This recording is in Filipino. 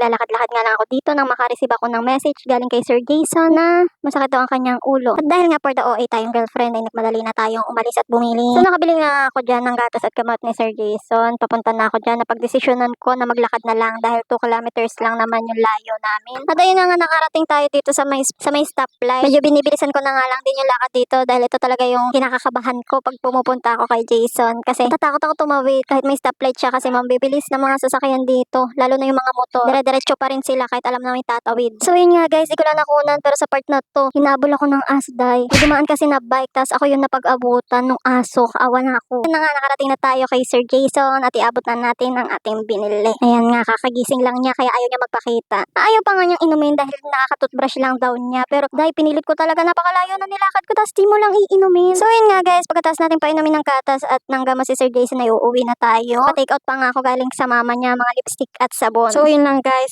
Lalakad-lakad nga lang ako dito nang makareceive ako ng message galing kay Sir Jason na masakit daw ang kanyang ulo. At dahil nga for the OA tayong girlfriend ay nagmadali na tayong umalis at bumili. So nakabili nga ako dyan ng gatas at gamot ni Sir Jason. Papunta na ako dyan. Napagdesisyonan ko na maglakad na lang dahil 2 kilometers lang naman yung layo namin. At ayun na nga nakarating tayo dito sa may, sa may stoplight. Medyo binibilisan ko na nga lang din yung lakad dito dahil ito talaga yung kinakakabahan ko pag pumupunta ako kay Jason. Kasi tatakot ako tumawid kahit may stoplight siya kasi mambibilis na mga sasakyan dito. Lalo na yung mga motor. Dire-diretso pa rin sila kahit alam na may tatawid. So yun nga guys, ko lang nakunan pero sa part na to, hinabol ako ng asday. May dumaan kasi na bike tas ako yung napag-abutan ng aso. Kaawa ako. Yun na nga, nakarating na tayo kay Sir Jason at iabot na natin ang ating binili. Ayan nga, kakagising lang niya kaya ayaw niya magpakita. Ayaw pa nga niyang inumin dahil nakakatoothbrush lang daw niya. Pero dahil pinilit ko talaga napakalayo na nilakad ko tapos di mo lang iinumin. So yun nga guys, pagkatapos natin painumin ng gatas at ng gamot si Sir Jason ay uuwi na tayo. Pa-take out pa nga ako galing sa mama niya, mga lipstick at sabon. So yun lang guys,